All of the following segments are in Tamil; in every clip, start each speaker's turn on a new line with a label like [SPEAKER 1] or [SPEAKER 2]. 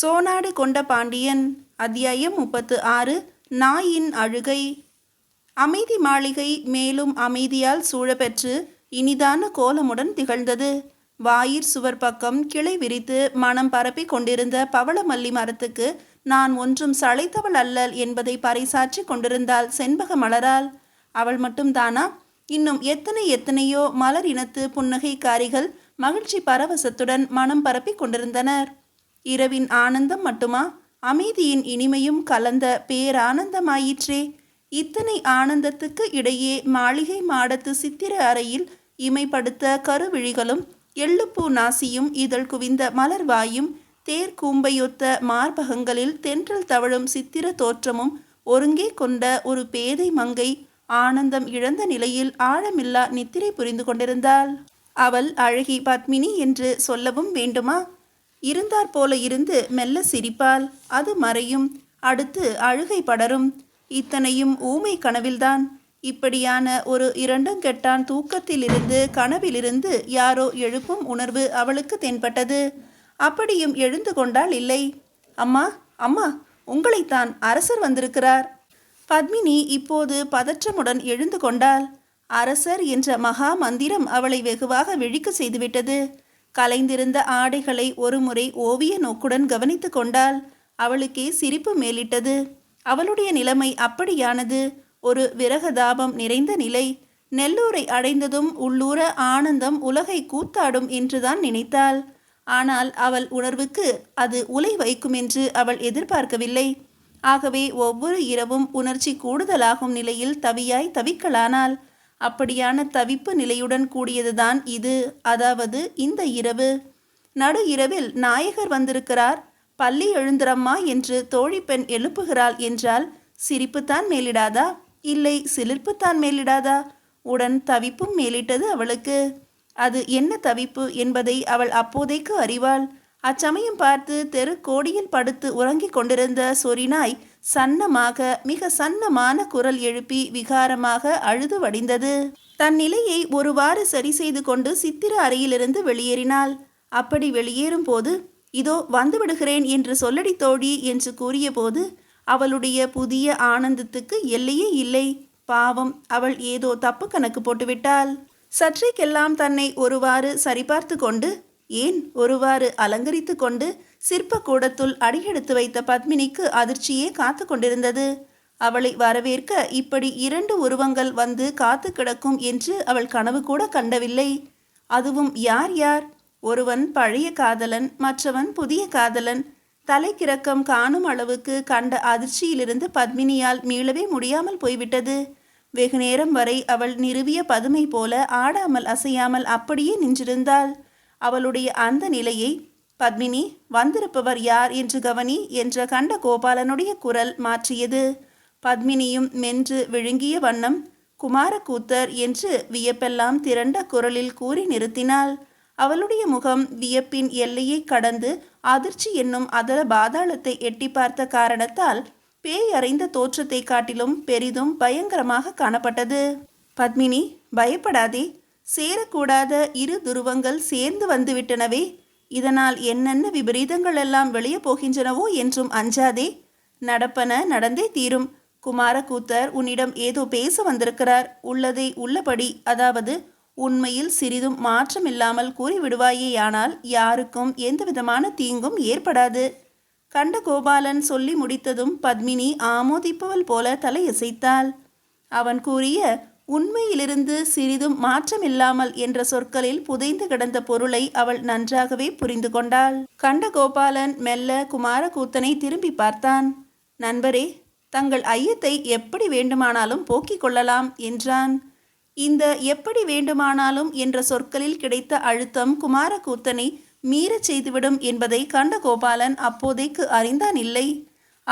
[SPEAKER 1] சோனாடு கொண்ட பாண்டியன் அத்தியாயம் முப்பத்து ஆறு நாயின் அழுகை. அமைதி மாளிகை மேலும் அமைதியால் சூழப்பெற்று இனிதான கோலமுடன் திகழ்ந்தது. வாயிற் சுவர் பக்கம் கிளை விரித்து மனம் பரப்பிக் கொண்டிருந்த பவளமல்லி மரத்துக்கு நான் ஒன்றும் சளைத்தவள் அல்லல் என்பதை பறைசாற்றி கொண்டிருந்தாள் செண்பக மலரால். அவள் மட்டும்தானா இன்னும் எத்தனை எத்தனையோ மலர் இனத்து புன்னகைக்காரிகள் மகிழ்ச்சி பரவசத்துடன் மனம் பரப்பிக் கொண்டிருந்தனர். இரவின் ஆனந்தம் மட்டுமா? அமைதியின் இனிமையும் கலந்த பேரானந்தமாயிற்றே. இத்தனை ஆனந்தத்துக்கு இடையே மாளிகை மாடத்து சித்திர அறையில் இமைப்படுத்த கருவிழிகளும் எள்ளுப்பூ நாசியும் இதழ் குவிந்த மலர்வாயும் தேர் கூம்பையொத்த மார்பகங்களில் தென்றல் தவழும் சித்திர தோற்றமும் ஒருங்கே கொண்ட ஒரு பேதை மங்கை ஆனந்தம் இழந்த நிலையில் ஆழமில்லா நித்திரை புரிந்து கொண்டிருந்தாள். அவள் அழகி பத்மினி என்று சொல்லவும் வேண்டுமா? இருந்தாற் போல இருந்து மெல்ல சிரிப்பால் அது மறையும். அடுத்து அழுகை படரும். இத்தனையும் ஊமை கனவில்தான். இப்படியான ஒரு இரண்டங்கெட்டான் தூக்கத்திலிருந்து கனவிலிருந்து யாரோ எழுப்பும் உணர்வு அவளுக்கு தென்பட்டது. அப்படியும் எழுந்து கொண்டால் இல்லை. அம்மா அம்மா உங்களைத்தான் அரசர் வந்திருக்கிறார். பத்மினி இப்போது பதற்றமுடன் எழுந்து கொண்டாள். அரசர் என்ற மகா மந்திரம் அவளை வெகுவாக விழிக்க செய்துவிட்டது. கலைந்திருந்த ஆடைகளை ஒருமுறை ஓவிய நோக்குடன் கவனித்து கொண்டால் அவளுக்கே சிரிப்பு மேலிட்டது. அவளுடைய நிலைமை அப்படியானது. ஒரு விரகதாபம் நிறைந்த நிலை. நெல்லூரை அடைந்ததும் உள்ளூர ஆனந்தம் உலகை கூத்தாடும் என்றுதான் நினைத்தாள். ஆனால் அவள் உணர்வுக்கு அது உலை வைக்கும் என்று அவள் எதிர்பார்க்கவில்லை. ஆகவே ஒவ்வொரு இரவும் உணர்ச்சி கூடுதலாகும் நிலையில் தவியாய் தவிக்கலானாள். அப்படியான தவிப்பு நிலையுடன் கூடியதுதான் இது. அதாவது இந்த இரவு. நடு இரவில் நாயகர் வந்திருக்கிறார். பள்ளி எழுந்திரம்மா என்று தோழிப்பெண் எழுப்புகிறாள் என்றால் சிரிப்புத்தான் மேலிடாதா? இல்லை சிலிர்ப்புத்தான் மேலிடாதா? உடன் தவிப்பும் மேலிட்டது அவளுக்கு. அது என்ன தவிப்பு என்பதை அவள் அப்போதைக்கு அறிவாள். அச்சமயம் பார்த்து தெரு கோடியில் படுத்து உறங்கிக் கொண்டிருந்த சொரினாய் சன்னமாக மிக சன்னமான குரல் எழுப்பி விகாரமாக அழுது வடிந்தது. தன் நிலையை ஒருவாறு சரி செய்து கொண்டு சித்திர அறையிலிருந்து வெளியேறினாள். அப்படி வெளியேறும் போது இதோ வந்துவிடுகிறேன் என்று சொல்லடி தோழி என்று கூறியபோது அவளுடைய புதிய ஆனந்தத்துக்கு எல்லையே இல்லை. பாவம் அவள் ஏதோ தப்பு கணக்கு போட்டுவிட்டாள். சற்றைக்கெல்லாம் தன்னை ஒருவாறு சரிபார்த்து கொண்டு ஏன் ஒருவாறு அலங்கரித்து கொண்டு சிற்பக்கூடத்துள் அடியெடுத்து வைத்த பத்மினிக்கு அதிர்ச்சியே காத்து கொண்டிருந்தது. அவளை வரவேற்க இப்படி இரண்டு உருவங்கள் வந்து காத்து கிடக்கும் என்று அவள் கனவு கூட கண்டவில்லை. அதுவும் யார் யார்? ஒருவன் பழைய காதலன் மற்றவன் புதிய காதலன். தலைக்கிறக்கம் காணும் அளவுக்கு கண்ட அதிர்ச்சியிலிருந்து பத்மினியால் மீளவே முடியாமல் போய்விட்டது. வெகு நேரம் வரை அவள் நிறுவிய பதுமை போல ஆடாமல் அசையாமல் அப்படியே நின்றிருந்தாள். அவளுடைய அந்த நிலையை பத்மினி வந்திருப்பவர் யார் என்று கவனி என்ற கண்ட கோபாலனுடைய குரல் மாற்றியது. பத்மினியும் மென்று விழுங்கிய வண்ணம் குமாரக்கூத்தர் என்று வியப்பெல்லாம் திரண்ட குரலில் கூறி நிறுத்தினாள். அவளுடைய முகம் வியப்பின் எல்லையை கடந்து அதிர்ச்சி என்னும் அதர பாதாளத்தை எட்டி பார்த்த காரணத்தால் பேய் அறைந்த தோற்றத்தை காட்டிலும் பெரிதும் பயங்கரமாக காணப்பட்டது. பத்மினி பயப்படாதே. சேரக்கூடாத இரு துருவங்கள் சேர்ந்து வந்துவிட்டனவே. இதனால் என்னென்ன விபரீதங்கள் எல்லாம் வெளியே போகின்றனவோ என்றும் அஞ்சாதே. நடப்பன நடந்தே தீரும். குமாரக்கூத்தர் உன்னிடம் ஏதோ பேச வந்திருக்கிறார். உள்ளதை உள்ளபடி அதாவது உண்மையில் சிறிதும் மாற்றமில்லாமல் கூறிவிடுவாயேயானால் யாருக்கும் எந்தவிதமான தீங்கும் ஏற்படாது. கண்ட கோபாலன் சொல்லி முடித்ததும் பத்மினி ஆமோதிப்பவள் போல தலையசைத்தாள். அவன் கூறிய உண்மையிலிருந்து சிறிதும் மாற்றமில்லாமல் என்ற சொற்களில் புதைந்து கிடந்த பொருளை அவள் நன்றாகவே புரிந்து கொண்டாள். கண்டகோபாலன் மெல்ல குமாரகூத்தனை திரும்பி பார்த்தான். நண்பரே தங்கள் ஐயத்தை எப்படி வேண்டுமானாலும் போக்கிக் கொள்ளலாம் என்றான். இந்த எப்படி வேண்டுமானாலும் என்ற சொற்களில் கிடைத்த அழுத்தம் குமாரகூத்தனை மீறச் செய்துவிடும் என்பதை கண்டகோபாலன் அப்போதைக்கு அறிந்தான் இல்லை.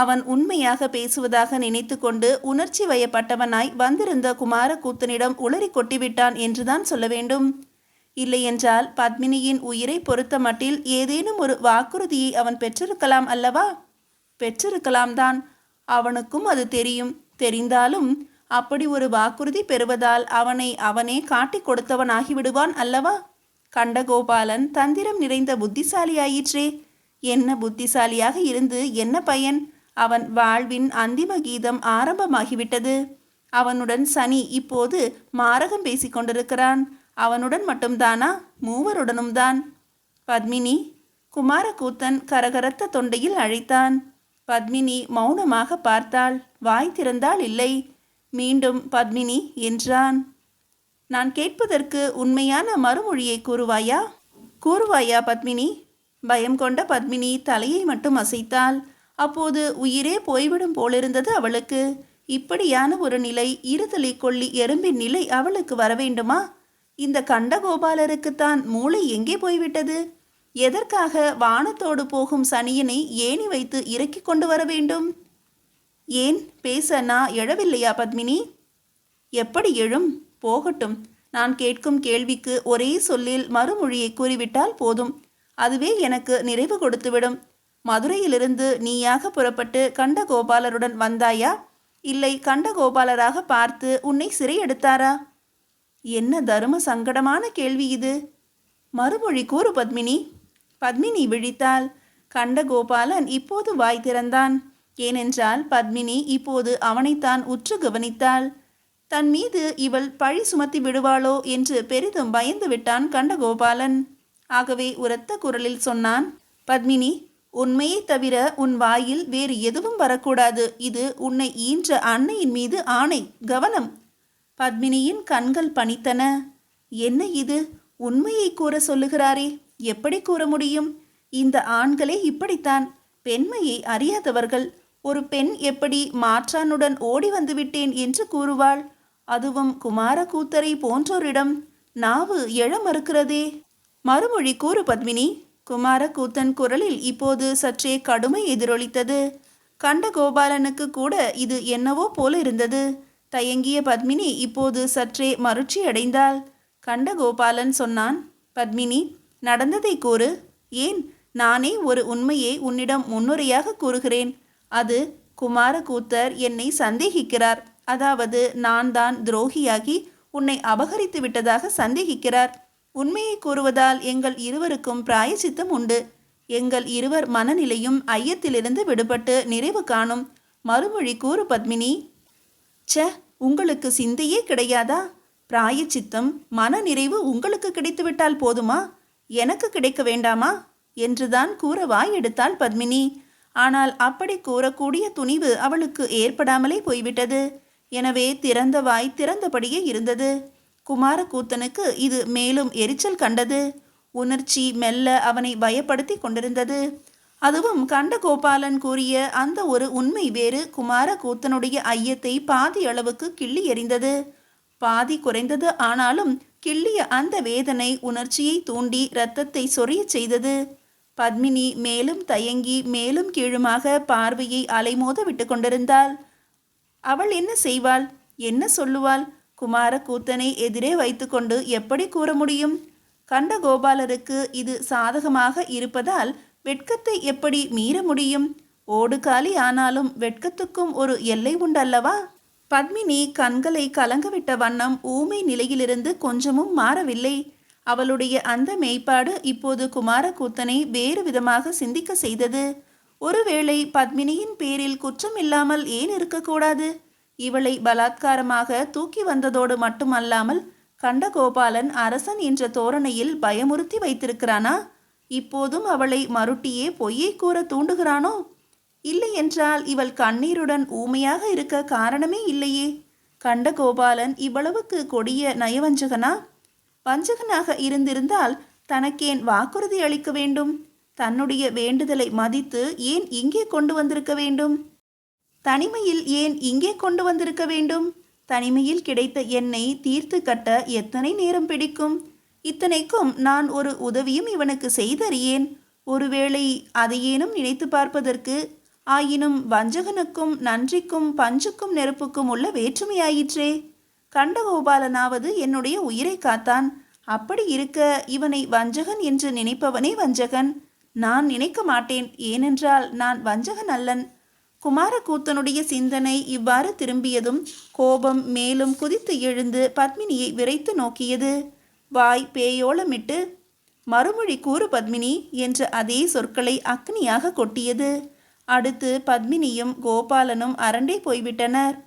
[SPEAKER 1] அவன் உண்மையாக பேசுவதாக நினைத்து கொண்டு உணர்ச்சி வயப்பட்டவனாய் வந்திருந்த குமாரக்கூத்தனிடம் உளறி கொட்டிவிட்டான் என்றுதான் சொல்ல வேண்டும். இல்லையென்றால் பத்மினியின் உயிரை பொறுத்த மட்டில் ஏதேனும் ஒரு வாக்குறுதியை அவன் பெற்றிருக்கலாம் அல்லவா? பெற்றிருக்கலாம் தான். அவனுக்கும் அது தெரியும். தெரிந்தாலும் அப்படி ஒரு வாக்குறுதி பெறுவதால் அவனை அவனே காட்டிக் கொடுத்தவனாகிவிடுவான் அல்லவா? கண்டகோபாலன் தந்திரம் நிறைந்த புத்திசாலியாயிற்றே. என்ன புத்திசாலியாக இருந்து என்ன பயன்? அவன் வாழ்வின் அந்திம கீதம் ஆரம்பமாகிவிட்டது. அவனுடன் சனி இப்போது மாரகம் பேசிக் கொண்டிருக்கிறான். அவனுடன் மட்டும்தானா மூவருடனும் தான். பத்மினி குமாரகூத்தன் கரகரத்த தொண்டையில் அழைத்தான். பத்மினி மௌனமாக பார்த்தாள். வாய் திறந்தாள் இல்லை. மீண்டும் பத்மினி என்றான். நான் கேட்பதற்கு உண்மையான மறுமொழியை கூறுவாயா? கூறுவாயா பத்மினி? பயம் கொண்ட பத்மினி தலையை மட்டும் அசைத்தாள். அப்போது உயிரே போய்விடும் போலிருந்தது அவளுக்கு. இப்படியான ஒரு நிலை இருதலை கொள்ளி எறும்பின் நிலை அவளுக்கு வரவேண்டுமா? இந்த கண்டகோபாலருக்குத்தான் மூளை எங்கே போய்விட்டது? எதற்காக வானத்தோடு போகும் சனியனை ஏணி வைத்து இறக்கிக் கொண்டு வர வேண்டும்? ஏன் பேச நான் எழவில்லையா பத்மினி? எப்படி எழும்? போகட்டும். நான் கேட்கும் கேள்விக்கு ஒரே சொல்லில் மறுமொழியை கூறிவிட்டால் போதும். அதுவே எனக்கு நிறைவு கொடுத்துவிடும். மதுரையிலிருந்து நீயாக புறப்பட்டு கண்டகோபாலருடன் வந்தாயா? இல்லை கண்டகோபாலராக பார்த்து உன்னை சிறையெடுத்தாரா? என்ன தரும சங்கடமான கேள்வி இது? மறுமொழி கூறு பத்மினி. பத்மினி விழித்தாள். கண்டகோபாலன் இப்போது வாய் திறந்தான். ஏனென்றால் பத்மினி இப்போது அவனைத்தான் உற்று கவனித்தாள். தன் மீது இவள் பழி சுமத்தி விடுவாளோ என்று பெரிதும் பயந்து விட்டான் கண்டகோபாலன் ஆகவே உரத்த குரலில் சொன்னான் பத்மினி உண்மையை தவிர உன் வாயில் வேறு எதுவும் வரக்கூடாது. இது உன்னை ஈன்ற அன்னையின் மீது ஆணை. கவனம். பத்மினியின் கண்கள் பணித்தன. என்ன இது? உண்மையை கூற சொல்லுகிறாரே. எப்படி கூற முடியும்? இந்த ஆண்களே இப்படித்தான். பெண்மையை அறியாதவர்கள். ஒரு பெண் எப்படி மாற்றானுடன் ஓடி வந்துவிட்டேன் என்று கூறுவாள். அதுவும் குமாரகூத்தரை போன்றோரிடம். நாவு எழ மறுக்கிறதே. மறுமொழி கூறு பத்மினி. குமாரகூத்தன் குரலில் இப்போது சற்றே கடுமை எதிரொலித்தது. கண்டகோபாலனுக்கு கூட இது என்னவோ போல இருந்தது. தயங்கிய பத்மினி இப்போது சற்றே மருட்சி அடைந்தாள். கண்டகோபாலன் சொன்னான் பத்மினி நடந்ததை கூறு. ஏன்? நானே ஒரு உண்மையை உன்னிடம் முன்னுரையாக கூறுகிறேன். அது குமாரகூத்தர் என்னை சந்தேகிக்கிறார். அதாவது நான் தான் துரோகியாகி உன்னை அபகரித்து விட்டதாக சந்தேகிக்கிறார். உண்மையை கூறுவதால் எங்கள் இருவருக்கும் பிராயச்சித்தம் உண்டு. எங்கள் இருவர் மனநிலையும் ஐயத்திலிருந்து விடுபட்டு நிறைவு காணும். மறுமொழி கூறு பத்மினி. ச உங்களுக்கு சிந்தையே கிடையாதா? பிராயச்சித்தம் மனநிறைவு உங்களுக்கு கிடைத்துவிட்டால் போதுமா? எனக்கு கிடைக்க வேண்டாமா? என்றுதான் கூற வாய் எடுத்தாள் பத்மினி. ஆனால் அப்படி கூறக்கூடிய துணிவு அவளுக்கு ஏற்படாமலே போய்விட்டது. எனவே திறந்த வாய் திறந்தபடியே இருந்தது. குமாரக்கூத்தனுக்கு இது மேலும் எரிச்சல் கண்டது. உணர்ச்சி மெல்ல அவனை பயப்படுத்தி கொண்டிருந்தது. அதுவும் கண்டகோபாலன் கூறிய அந்த ஒரு உண்மை வேறு குமாரக்கூத்தனுடைய ஐயத்தை பாதி அளவுக்கு கிள்ளி எறிந்தது. பாதி குறைந்தது ஆனாலும் கிள்ளிய அந்த வேதனை உணர்ச்சியை தூண்டி இரத்தத்தை சொறிய செய்தது. பத்மினி மேலும் தயங்கி மேலும் கீழுமாக பார்வையை அலைமோத விட்டு கொண்டிருந்தாள். அவள் என்ன செய்வாள்? என்ன சொல்லுவாள்? குமாரக்கூத்தனை எதிரே வைத்துக்கொண்டு எப்படி கூற முடியும் கண்டகோபாலருக்கு இது சாதகமாக இருப்பதால் வெட்கத்தை எப்படி மீற முடியும்? ஓடுகாலி ஆனாலும் வெட்கத்துக்கும் ஒரு எல்லை உண்டல்லவா? பத்மினி கண்களை கலங்கவிட்ட வண்ணம் ஊமை நிலையிலிருந்து கொஞ்சமும் மாறவில்லை. அவளுடைய அந்த மெய்ப்பாடு இப்போது குமாரக்கூத்தனை வேறு விதமாக சிந்திக்க செய்தது. ஒருவேளை பத்மினியின் பேரில் குற்றம் இல்லாமல் ஏன் இருக்கக்கூடாது? இவளை பலாத்காரமாக தூக்கி வந்ததோடு மட்டுமல்லாமல் கண்டகோபாலன் அரசன் என்ற தோரணையில் பயமுறுத்தி வைத்திருக்கிறானா? இப்போதும் அவளை மறுட்டியே பொய்யை கூற தூண்டுகிறானோ? இல்லை என்றால் இவள் கண்ணீருடன் ஊமையாக இருக்க காரணமே இல்லையே. கண்டகோபாலன் இவ்வளவுக்கு கொடிய நயவஞ்சகனா? வஞ்சகனாக இருந்திருந்தால் தனக்கேன் வாக்குறுதி அளிக்க வேண்டும். தன்னுடைய வேண்டுதலை மதித்து ஏன் இங்கே கொண்டு வந்திருக்க வேண்டும்? தனிமையில் ஏன் இங்கே கொண்டு வந்திருக்க வேண்டும்? தனிமையில் கிடைத்த என்னை தீர்த்து கட்ட எத்தனை நேரம் பிடிக்கும்? இத்தனைக்கும் நான் ஒரு உதவியும் இவனுக்கு செய்தறியேன். ஒருவேளை அதையேனும் நினைத்து பார்ப்பதற்கு ஆயினும் வஞ்சகனுக்கும் நன்றிக்கும் பஞ்சுக்கும் நெருப்புக்கும் உள்ள வேற்றுமையாயிற்றே. கண்டகோபாலனாவது என்னுடைய உயிரை காத்தான். அப்படி இருக்க இவனை வஞ்சகன் என்று நினைப்பவனே வஞ்சகன். நான் நினைக்க மாட்டேன். ஏனென்றால் நான் வஞ்சகன் அல்லன். குமாரக்கூத்தனுடைய சிந்தனை இவ்வாறு திரும்பியதும் கோபம் மேலும் குதித்து எழுந்து பத்மினியை விரைத்து நோக்கியது. வாய் பேயோளமிட்டு மறுமொழி கூறு பத்மினி என்ற அதே சொற்களை அக்னியாக கொட்டியது. அடுத்து பத்மினியும் கோபாலனும் அரண்டே போய்விட்டனர்.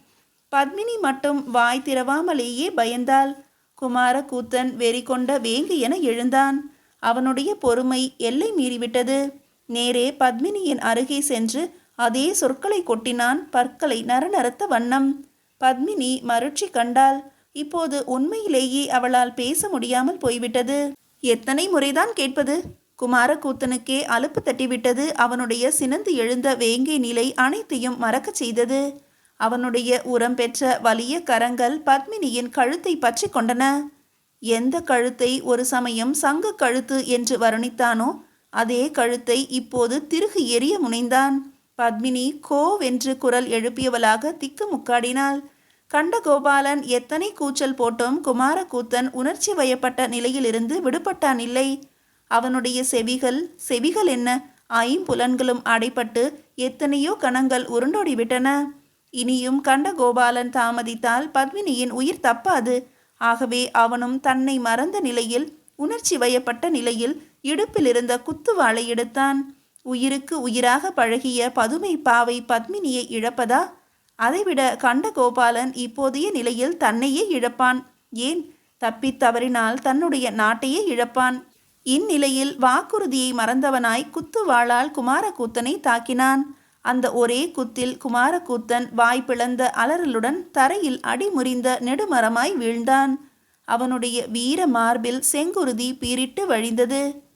[SPEAKER 1] பத்மினி மட்டும் வாய் திறவாமலேயே பயந்தாள். குமாரகூத்தன் வெறி கொண்ட வேங்கு என எழுந்தான். அவனுடைய பொறுமை எல்லை மீறிவிட்டது. நேரே பத்மினியின் அருகே சென்று அதே சொற்களை கொட்டினான் பற்களை நரநரத்த வண்ணம். பத்மினி மருட்சி கண்டாள். இப்போது உண்மையிலேயே அவளால் பேச முடியாமல் போய்விட்டது. எத்தனை முறைதான் கேட்பது? குமாரக்கூத்தனுக்கே அலுப்பு தட்டிவிட்டது. அவனுடைய சினந்து எழுந்த வேங்கை நிலை அனைத்தையும் மறக்கச் செய்தது. அவனுடைய உரம் பெற்ற வலிய கரங்கள் பத்மினியின் கழுத்தை பற்றி கொண்டன. எந்த கழுத்தை ஒரு சமயம் சங்க கழுத்து என்று வருணித்தானோ அதே கழுத்தை இப்போது திருகு எரிய முனைந்தான். பத்மினி கோவென்று குரல் எழுப்பியவளாக திக்கு முக்காடினாள். கண்டகோபாலன் எத்தனை கூச்சல் போட்டும் குமாரக்கூத்தன் உணர்ச்சி வயப்பட்ட நிலையிலிருந்து விடுபட்டான் இல்லை அவனுடைய செவிகள் செவிகள் என்ன? ஐம்புலன்களும் அடைப்பட்டு எத்தனையோ கணங்கள் உருண்டோடிவிட்டன. இனியும் கண்டகோபாலன் தாமதித்தால் பத்மினியின் உயிர் தப்பாது. ஆகவே அவனும் தன்னை மறந்த நிலையில் உணர்ச்சி வயப்பட்ட நிலையில் இடுப்பில் இருந்த குத்துவாளை எடுத்தான். உயிருக்கு உயிராக பழகிய பதுமை பாவை பத்மினியை இழப்பதா? அதைவிட கண்டகோபாலன் இப்போதைய நிலையில் தன்னையே இழப்பான். ஏன்? தப்பித் தவறினால் தன்னுடைய நாட்டையே இழப்பான். இந்நிலையில் வாக்குறுதியை மறந்தவனாய் குத்துவாளால் குமாரகூத்தனை தாக்கினான். அந்த ஒரே குத்தில் குமாரக்கூத்தன் வாய் பிளந்த அலறலுடன் தரையில் அடிமுறிந்த நெடுமரமாய் வீழ்ந்தான். அவனுடைய வீர மார்பில் செங்குருதி பீரிட்டு வழிந்தது.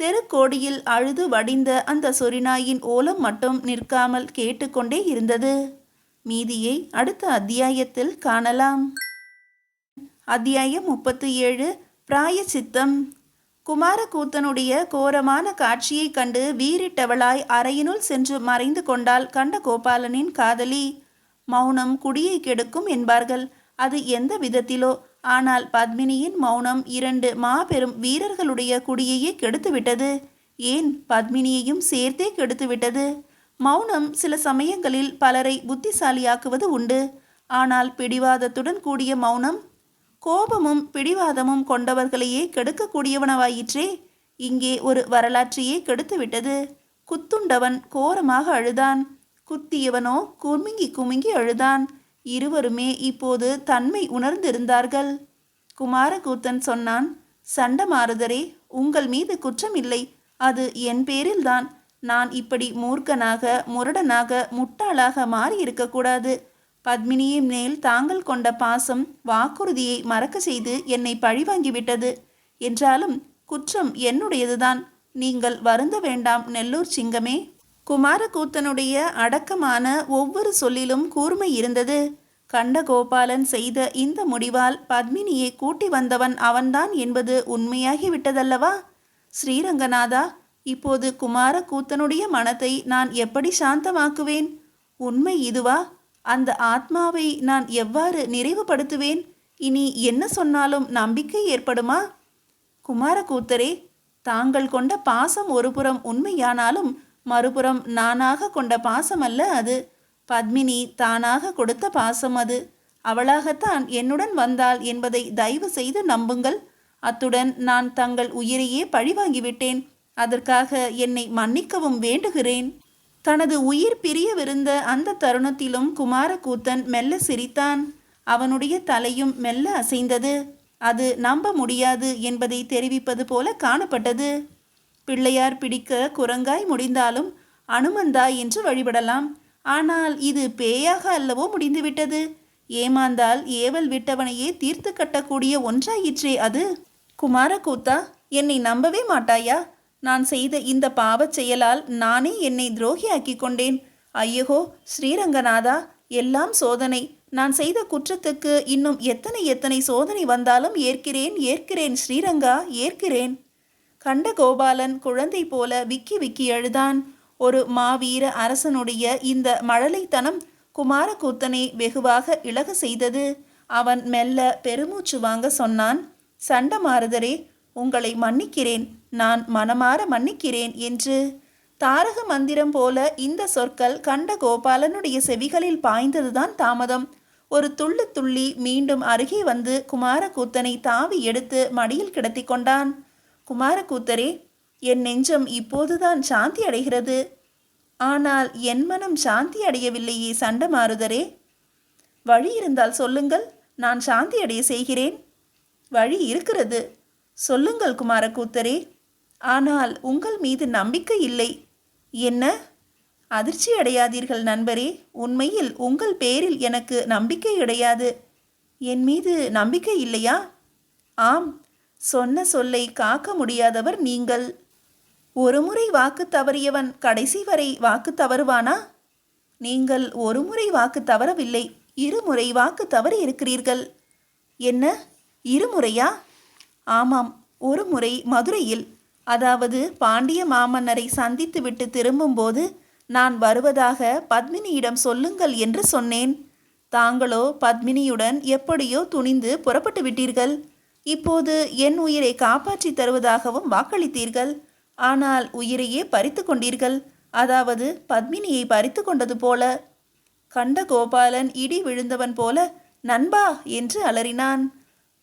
[SPEAKER 1] தெருக்கோடியில் அழுது வடிந்த அந்த சொரிநாயின் ஓலம் மட்டும் நிற்காமல் கேட்டுக்கொண்டே இருந்தது. மீதியை அடுத்த அத்தியாயத்தில் காணலாம். அத்தியாயம் முப்பத்தி ஏழு பிராயச்சித்தம். குமாரக்கூத்தனுடைய கோரமான காட்சியைக் கண்டு வீறிட்டவளாய் அறையினுள் சென்று மறைந்து கொண்டால் கண்ட கோபாலனின் காதலி. மௌனம் குடியை கெடுக்கும் என்பார்கள். அது எந்த விதத்திலோ ஆனால் பத்மினியின் மௌனம் இரண்டு மாபெரும் வீரர்களுடைய குடியையே கெடுத்துவிட்டது. ஏன் பத்மினியையும் சேர்த்தே கெடுத்துவிட்டது? மௌனம் சில சமயங்களில் பலரை புத்திசாலியாக்குவது உண்டு. ஆனால் பிடிவாதத்துடன் கூடிய மௌனம்? கோபமும் பிடிவாதமும் கொண்டவர்களையே கெடுக்கக்கூடியவனவாயிற்றே. இங்கே ஒரு வரலாற்றையே கெடுத்துவிட்டது. குத்துண்டவன் கோரமாக அழுதான். குத்தியவனோ குமிங்கி குமிங்கி அழுதான். இருவருமே இப்போது தன்மை உணர்ந்திருந்தார்கள். குமாரகூத்தன் சொன்னான் சண்டமாருதரே உங்கள் மீது குற்றம் இல்லை அது என் பேரில்தான். நான் இப்படி மூர்க்கனாக முரடனாக முட்டாளாக மாறியிருக்கக்கூடாது. பத்மினியின் மேல் தாங்கள் கொண்ட பாசம் வாக்குறுதியை மறக்க செய்து என்னை பழிவாங்கிவிட்டது. என்றாலும் குற்றம் என்னுடையதுதான். நீங்கள் வருந்த வேண்டாம் நெல்லூர் சிங்கமே. குமாரகூத்தனுடைய அடக்கமான ஒவ்வொரு சொல்லிலும் கூர்மை இருந்தது. கண்டகோபாலன் செய்த இந்த முடிவால் பத்மினியை கூட்டி வந்தவன் அவன்தான் என்பது உண்மையாகிவிட்டதல்லவா? ஸ்ரீரங்கநாதா இப்போது குமாரகூத்தனுடைய மனத்தை நான் எப்படி சாந்தமாக்குவேன்? உண்மை இதுவா? அந்த ஆத்மாவை நான் எவ்வாறு நிறைவுபடுத்துவேன்? இனி என்ன சொன்னாலும் நம்பிக்கை ஏற்படுமா? குமாரகூத்தரே தாங்கள் கொண்ட பாசம் ஒருபுறம் உண்மையானாலும் மறுபுறம் நானாக கொண்ட பாசம் அல்ல அது. பத்மினி தானாக கொடுத்த பாசம் அது. அவளாகத்தான் என்னுடன் வந்தாள் என்பதை தயவு செய்து நம்புங்கள். அத்துடன் நான் தங்கள் உயிரையே பழிவாங்கிவிட்டேன் அதற்காக என்னை மன்னிக்கவும் வேண்டுகிறேன். தனது உயிர் பிரியவிருந்த அந்த தருணத்திலும் குமாரகூத்தன் மெல்ல சிரித்தான். அவனுடைய தலையும் மெல்ல அசைந்தது. அது நம்ப முடியாது என்பதை தெரிவிப்பது போல காணப்பட்டது. பிள்ளையார் பிடிக்க குரங்காய் முடிந்தாலும் அனுமந்தாய் என்று வழிபடலாம். ஆனால் இது பேயாக அல்லவோ முடிந்துவிட்டது. ஏமாந்தால் ஏவல் விட்டவனையே தீர்த்து கட்டக்கூடிய ஒன்றாயிற்றே அது. குமாரகூத்தா என்னை நம்பவே மாட்டாயா? நான் செய்த இந்த பாவச் செயலால் நானே என்னை துரோகியாக்கி கொண்டேன். ஐயகோ ஸ்ரீரங்கநாதா எல்லாம் சோதனை. நான் செய்த குற்றத்துக்கு இன்னும் எத்தனை எத்தனை சோதனை வந்தாலும் ஏற்கிறேன் ஏற்கிறேன் ஸ்ரீரங்கா ஏற்கிறேன். கண்ட கோபாலன் குழந்தை போல விக்கி விக்கி அழுதான். ஒரு மாவீர அரசனுடைய இந்த மழலைத்தனம் குமாரக்கூத்தனை வெகுவாக இழக செய்தது. அவன் மெல்ல பெருமூச்சு வாங்க சொன்னான் சண்டமாறுதரே உங்களை மன்னிக்கிறேன் நான் மனமாற மன்னிக்கிறேன் என்று. தாரக மந்திரம் போல இந்த சொற்கள் கண்ட கோபாலனுடைய செவிகளில் பாய்ந்ததுதான் தாமதம். ஒரு துள்ளு துள்ளி மீண்டும் அருகே வந்து குமாரக்கூத்தனை தாவி எடுத்து மடியில் கிடத்தி கொண்டான். குமாரக்கூத்தரே என் நெஞ்சம் இப்போதுதான் சாந்தி அடைகிறது. ஆனால் என் மனம் சாந்தி அடையவில்லையே சண்டமாருதரே வழி இருந்தால் சொல்லுங்கள் நான் சாந்தி அடைய செய்கிறேன். வழி இருக்கிறது. சொல்லுங்கள் குமாரக்கூத்தரே ஆனால் உங்கள் மீது நம்பிக்கை இல்லை. என்ன? அதிர்ச்சி அடையாதீர்கள் நண்பரே. உண்மையில் உங்கள் பேரில் எனக்கு நம்பிக்கை கிடையாது. என் மீது நம்பிக்கை இல்லையா? ஆம் சொன்ன சொல்லை காக்க முடியாதவர் நீங்கள். ஒருமுறை வாக்கு தவறியவன் கடைசி வரை வாக்கு தவறுவானா? நீங்கள் ஒருமுறை வாக்கு தவறவில்லை இருமுறை வாக்கு தவறி இருக்கிறீர்கள். என்ன? இருமுறையா ஆமாம் ஒரு முறை மதுரையில். அதாவது பாண்டிய மாமன்னரை சந்தித்துவிட்டு திரும்பும்போது நான் வருவதாக பத்மினியிடம் சொல்லுங்கள் என்று சொன்னேன். தாங்களோ பத்மினியுடன் எப்படியோ துணிந்து புறப்பட்டு விட்டீர்கள். இப்போது என் உயிரை காப்பாற்றி தருவதாகவும் வாக்களித்தீர்கள். ஆனால் உயிரையே பறித்து கொண்டீர்கள். அதாவது பத்மினியை பறித்து கொண்டது போல. கண்ட கோபாலன் இடி விழுந்தவன் போல நண்பா என்று அலறினான்.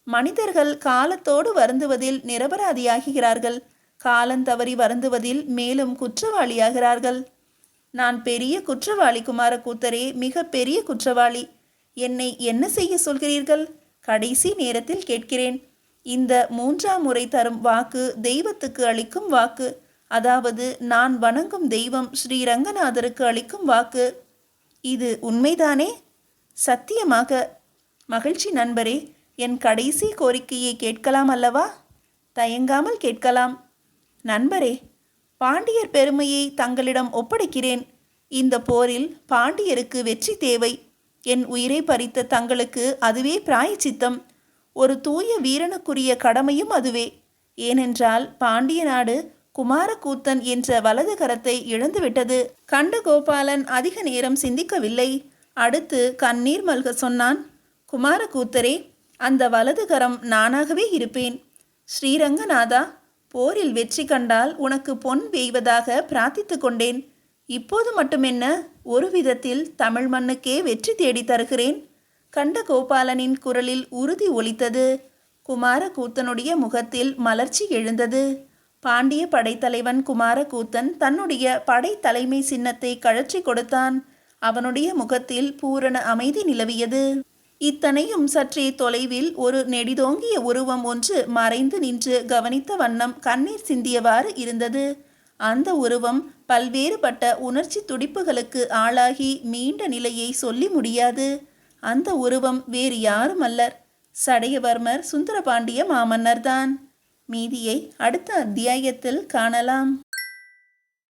[SPEAKER 1] மனிதர்கள் காலத்தோடு வருந்துவதில் நிரபராதியாகிறார்கள் காலந்தவறி வருந்துவதில் மேலும் குற்றவாளியாகிறார்கள். நான் பெரிய குற்றவாளி குமாரக்கூத்தரே மிக பெரிய குற்றவாளி. என்னை என்ன செய்ய சொல்கிறீர்கள்? கடைசி நேரத்தில் கேட்கிறேன். இந்த மூன்றாம் முறை தரும் வாக்கு தெய்வத்துக்கு அளிக்கும் வாக்கு. அதாவது நான் வணங்கும் தெய்வம் ஸ்ரீ ரங்கநாதருக்கு அளிக்கும் வாக்கு. இது உண்மைதானே? சத்தியமாக. மகிழ்ச்சி நண்பரே என் கடைசி கோரிக்கையை கேட்கலாம் அல்லவா? தயங்காமல் கேட்கலாம். நண்பரே பாண்டியர் பெருமையை தங்களிடம் ஒப்படைக்கிறேன். இந்த போரில் பாண்டியருக்கு வெற்றி தேவை. என் உயிரை பறித்த தங்களுக்கு அதுவே பிராயச்சித்தம். ஒரு தூய வீரனுக்குரிய கடமையும் அதுவே. ஏனென்றால் பாண்டிய நாடு குமாரக்கூத்தன் என்ற வலது கரத்தை இழந்துவிட்டது. கண்ட கோபாலன் அதிக நேரம் சிந்திக்கவில்லை. அடுத்து கண்ணீர் மல்க சொன்னான் குமாரக்கூத்தரே அந்த வலது கரம் நானாகவே இருப்பேன். ஸ்ரீரங்கநாதா போரில் வெற்றி கண்டால் உனக்கு பொன் வேய்வதாக பிரார்த்தித்து கொண்டேன். இப்போது மட்டுமென்ன ஒரு விதத்தில் தமிழ் மண்ணுக்கே வெற்றி தேடி தருகிறேன். கண்டகோபாலனின் குரலில் உறுதி ஒலித்தது. குமாரக்கூத்தனுடைய முகத்தில் மலர்ச்சி எழுந்தது. பாண்டிய படைத்தலைவன் குமாரக்கூத்தன் தன்னுடைய படை தலைமை சின்னத்தை கழற்றி கொடுத்தான். அவனுடைய முகத்தில் பூரண அமைதி நிலவியது. இத்தனையும் சற்றே தொலைவில் ஒரு நெடிதோங்கிய உருவம் ஒன்று மறைந்து நின்று கவனித்த வண்ணம் கண்ணீர் சிந்தியவாறு இருந்தது. அந்த உருவம் பல்வேறுபட்ட உணர்ச்சி துடிப்புகளுக்கு ஆளாகி மீண்ட நிலையை சொல்லி முடியாது. அந்த உருவம் வேறு யாரும் அல்லர் சடையவர்மர் சுந்தரபாண்டிய மாமன்னர்தான். மீதியை அடுத்த அத்தியாயத்தில் காணலாம்.